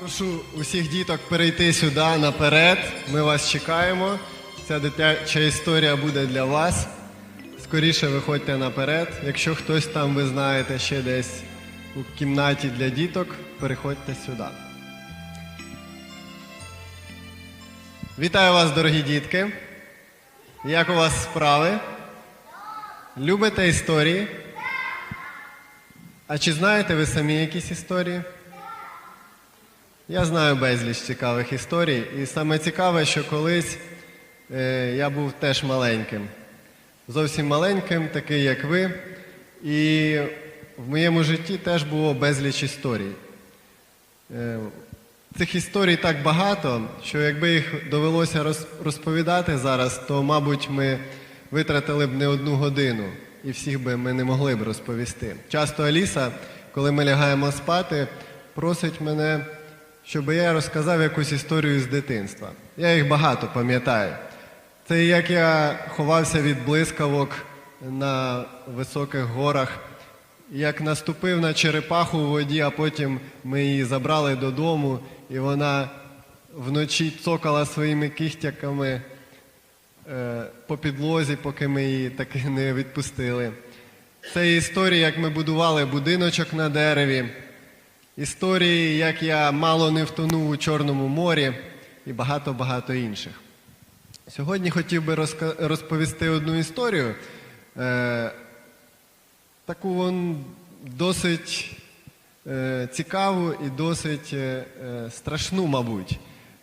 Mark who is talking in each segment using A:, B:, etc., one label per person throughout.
A: Прошу усіх діток перейти сюди наперед. Ми вас чекаємо. Ця дитяча історія буде для вас. Скоріше виходьте наперед. Якщо хтось там ви знаєте ще десь у кімнаті для діток, переходьте сюди. Вітаю вас, дорогі дітки. Як у вас справи? Любите історії? А чи знаєте ви самі якісь історії? Я знаю безліч цікавих історій. І саме цікаве, що колись е, я був теж маленьким. Зовсім маленьким, такий як ви. І в моєму житті теж було безліч історій. Е, цих історій так багато, що якби їх довелося розповідати зараз, то, мабуть, ми витратили б не одну годину і всіх би ми не могли б розповісти. Часто Аліса, коли ми лягаємо спати, просить мене, щоб я розказав якусь історію з дитинства. Я їх багато пам'ятаю. Це як я ховався від блискавок на високих горах, як наступив на черепаху у воді, а потім ми її забрали додому, і вона вночі цокала своїми кігтяками е, по підлозі, поки ми її таки не відпустили. Це історії, як ми будували будиночок на дереві, історії, як я мало не втонув у Чорному морі і багато-багато інших. Сьогодні хотів би розповісти одну історію. Е, таку вон досить е, цікаву і досить е, е, страшну, мабуть.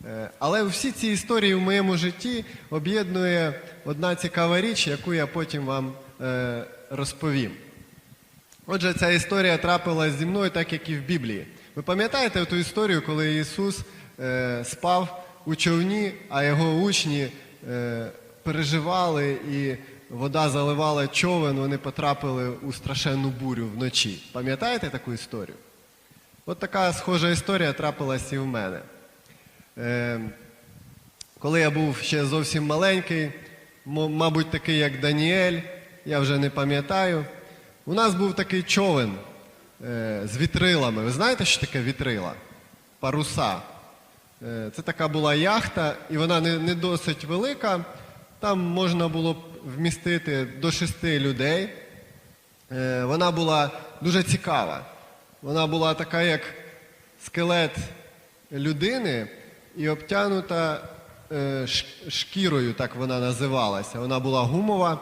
A: Е, але всі ці історії в моєму житті об'єднує одна цікава річ, яку я потім вам е, розповім. Отже, ця історія трапилась зі мною, так як і в Біблії. Ви пам'ятаєте ту історію, коли Ісус е, спав у човні, а його учні е, переживали і вода заливала човен, вони потрапили у страшенну бурю вночі. Пам'ятаєте таку історію? От така схожа історія трапилась і в мене. Е, коли я був ще зовсім маленький, мабуть, такий як Даніель, я вже не пам'ятаю. У нас був такий човен е, з вітрилами. Ви знаєте, що таке вітрила? Паруса. Е, це така була яхта, і вона не, не досить велика. Там можна було вмістити до шести людей. Е, вона була дуже цікава. Вона була така, як скелет людини і обтянута е, шкірою, так вона називалася. Вона була гумова.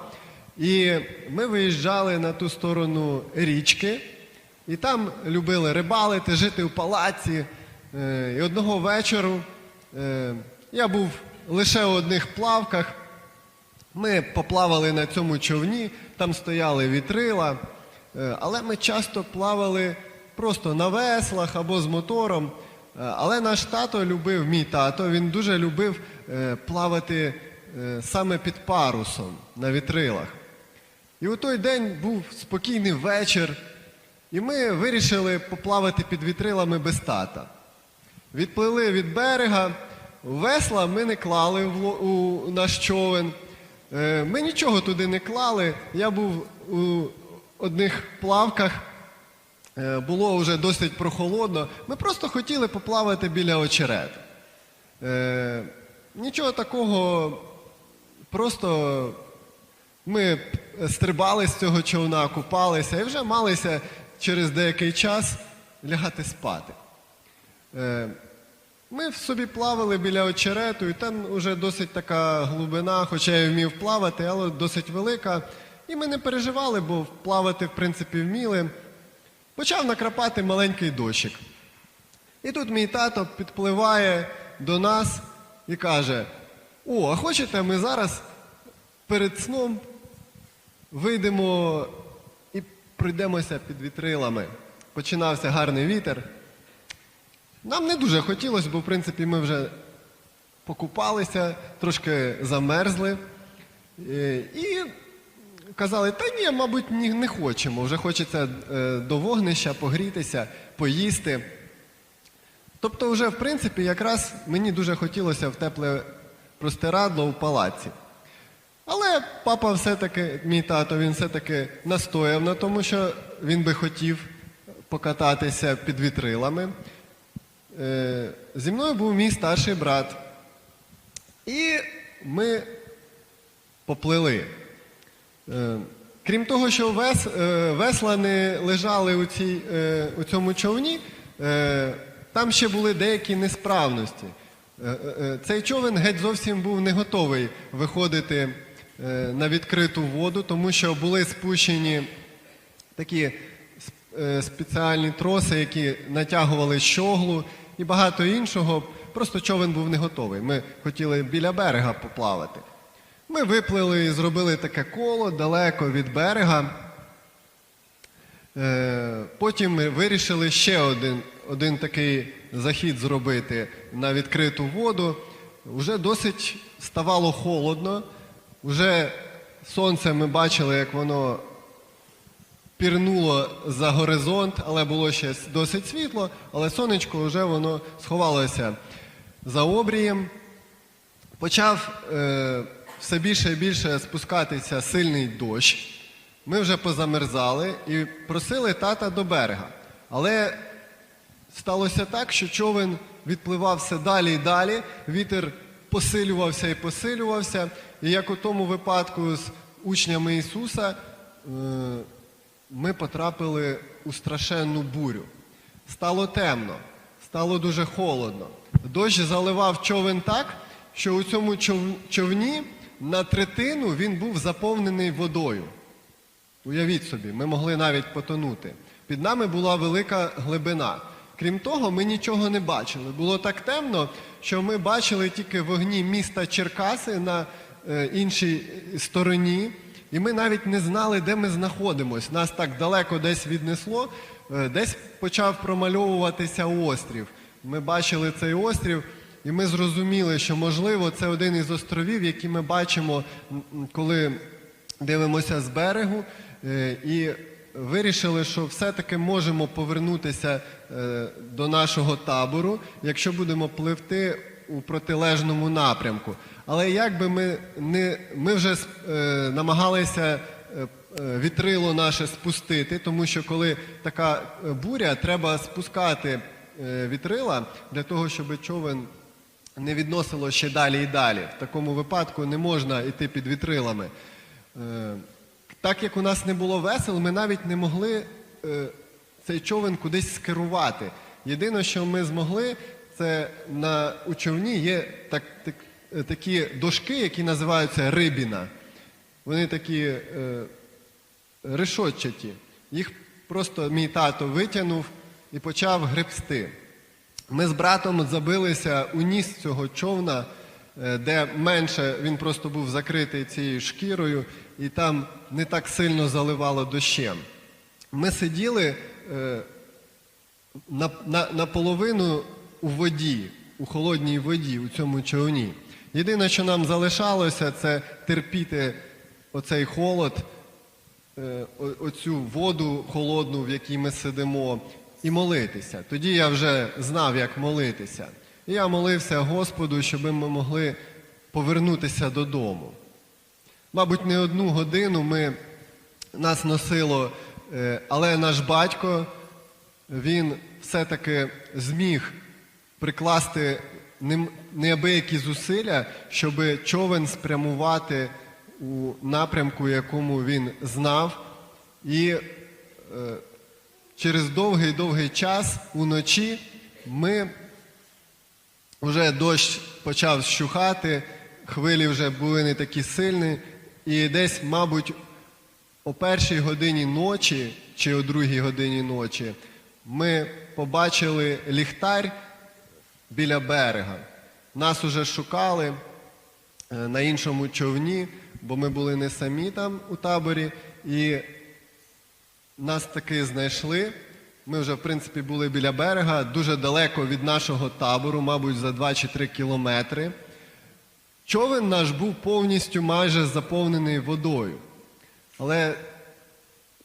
A: І ми виїжджали на ту сторону річки, і там любили рибалити, жити в палаці. Е, І одного вечору е, я був лише у одних плавках. Ми поплавали на цьому човні, там стояли вітрила, е, але ми часто плавали просто на веслах або з мотором. Але наш тато любив, мій тато, він дуже любив плавати саме під парусом на вітрилах. І у той день був спокійний вечір, і ми вирішили поплавати під вітрилами без тата. Відплили від берега, весла ми не клали у наш човен. Е, Ми нічого туди не клали. Я був у одних плавках, Е, було вже досить прохолодно. Ми просто хотіли поплавати біля очерет. Е, Нічого такого, просто ми стрибали з цього човна, купалися і вже малися через деякий час лягати спати. Е, Ми собі плавали біля очерету, і там вже досить така глибина, хоча я вмів плавати, але досить велика. І ми не переживали, бо плавати, в принципі, вміли. Почав накрапати маленький дощик. І тут мій тато підпливає до нас і каже: О, а хочете, ми зараз перед сном вийдемо і пройдемося під вітрилами. Починався гарний вітер. Нам не дуже хотілося, бо в принципі ми вже покупалися, трошки замерзли. Е, І казали, та ні, мабуть, не хочемо. Вже хочеться е, до вогнища погрітися, поїсти. Тобто, вже, в принципі, якраз мені дуже хотілося в тепле простирадло у палаці. Але папа все-таки, мій тато, він все-таки настояв на тому, що він би хотів покататися під вітрилами. е, зі мною був мій старший брат. І ми поплили. Е, Крім того, що вес, е, весла не лежали у, цій, у цьому човні, там ще були деякі несправності. Цей човен геть зовсім був не готовий виходити на відкриту воду, тому що були спущені такі е, спеціальні троси, які натягували щоглу і багато іншого. Просто човен був не готовий. Ми хотіли біля берега поплавати. Ми виплили і зробили таке коло далеко від берега. Е, Потім ми вирішили ще один, один такий захід зробити на відкриту воду. Уже досить ставало холодно. Уже сонце ми бачили, як воно пірнуло за горизонт, але було ще досить світло, але сонечко вже воно сховалося за обрієм. Почав е, все більше і більше спускатися сильний дощ. Ми вже позамерзали і просили тата до берега. Але сталося так, що човен відпливав все далі і далі, вітер посилювався і посилювався. І як у тому випадку з учнями Ісуса, е, ми потрапили у страшенну бурю. Стало темно, стало дуже холодно. Дощ заливав човен так, що у цьому човні на третину він був заповнений водою. Уявіть собі, ми могли навіть потонути. Під нами була велика глибина. Крім того, ми нічого не бачили. Було так темно, що ми бачили тільки вогні міста Черкаси на е, іншій стороні, і ми навіть не знали, де ми знаходимось. Нас так далеко десь віднесло, е, десь почав промальовуватися острів. Ми бачили цей острів, і ми зрозуміли, що можливо це один із островів, які ми бачимо, коли дивимося з берегу е, і вирішили, що все-таки можемо повернутися е, до нашого табору, якщо будемо пливти у протилежному напрямку. Але як би ми не ми вже е, намагалися е, вітрило наше спустити, тому що коли така буря, треба спускати вітрила для того, щоб човен не відносило ще далі і далі. В такому випадку не можна йти під вітрилами. Так як у нас не було весел, ми навіть не могли е, цей човен кудись скерувати. Єдине, що ми змогли, це на у човні є так, так, е, такі дошки, які називаються рибіна. Вони такі е, решотчаті. Їх просто мій тато витягнув і почав гребсти. Ми з братом забилися у ніс цього човна, де менше він просто був закритий цією шкірою, і там не так сильно заливало дощем. Ми сиділи е, на, на, наполовину у воді, у холодній воді, у цьому човні. Єдине, що нам залишалося, це терпіти оцей холод, е, оцю воду холодну, в якій ми сидимо, і молитися. Тоді я вже знав, як молитися. І я молився Господу, щоб ми могли повернутися додому. Мабуть, не одну годину ми, нас носило, е, але наш батько, він все-таки зміг прикласти неабиякі зусилля, щоб човен спрямувати у напрямку, якому він знав. І е, через довгий-довгий час уночі ми вже дощ почав щухати, хвилі вже були не такі сильні, і десь, мабуть, о першій годині ночі чи о другій годині ночі ми побачили ліхтар біля берега. Нас уже шукали е, на іншому човні, бо ми були не самі там у таборі, і нас таки знайшли. Ми вже, в принципі, були біля берега, дуже далеко від нашого табору, мабуть, за 2 чи 3 кілометри. Човен наш був повністю майже заповнений водою. Але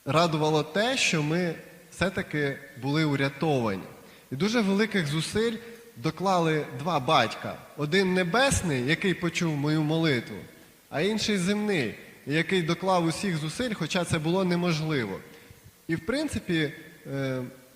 A: радувало те, що ми все-таки були урятовані. І дуже великих зусиль доклали два батька: один небесний, який почув мою молитву, а інший земний, який доклав усіх зусиль, хоча це було неможливо. І в принципі,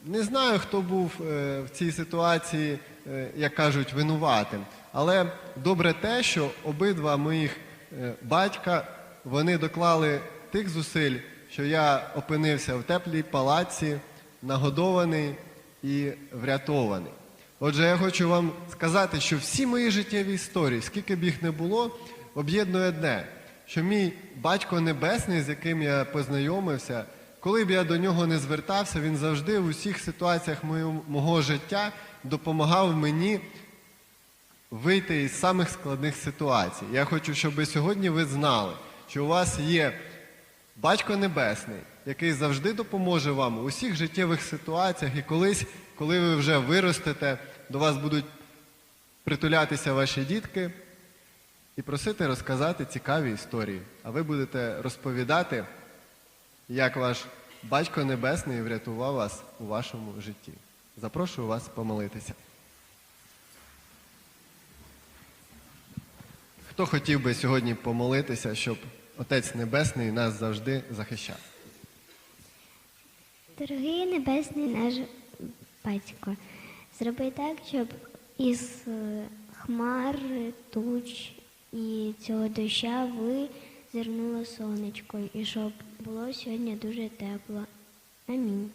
A: не знаю, хто був е, в цій ситуації е, як кажуть, винуватим. Але добре те, що обидва моїх е, батька вони доклали тих зусиль, що я опинився в теплій палаці, нагодований і врятований. Отже, я хочу вам сказати, що всі мої життєві історії, скільки б їх не було, об'єднує одне, що мій батько небесний, з яким я познайомився, коли б я до нього не звертався, він завжди в усіх ситуаціях мого, мого життя допомагав мені вийти із самих складних ситуацій. Я хочу, щоб сьогодні ви знали, що у вас є Батько Небесний, який завжди допоможе вам у всіх життєвих ситуаціях, і колись, коли ви вже виростете, до вас будуть притулятися ваші дітки і просити розказати цікаві історії. А ви будете розповідати, як ваш Батько Небесний врятував вас у вашому житті. Запрошую вас помолитися. Хто хотів би сьогодні помолитися, щоб Отець Небесний нас завжди захищав?
B: Дорогий небесний наш батько, зроби так, щоб із е, хмар, туч і цього доща ви зернуло сонечко, і щоб було сьогодні дуже тепло. Амінь.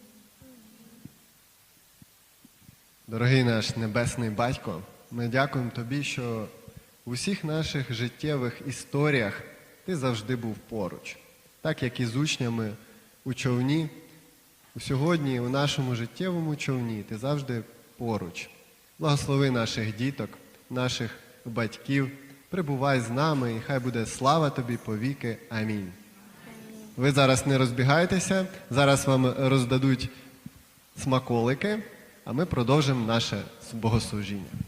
A: Дорогий наш небесний батько, ми дякуємо тобі, що у всіх наших життєвих історіях ти завжди був поруч, так як і з учнями у човні. Сьогодні у нашому життєвому човні ти завжди поруч. Благослови наших діток, наших батьків, прибувай з нами, і хай буде слава тобі повіки. Амінь. Ви зараз не розбігайтеся, зараз вам роздадуть смаколики, а ми продовжимо наше богослужіння.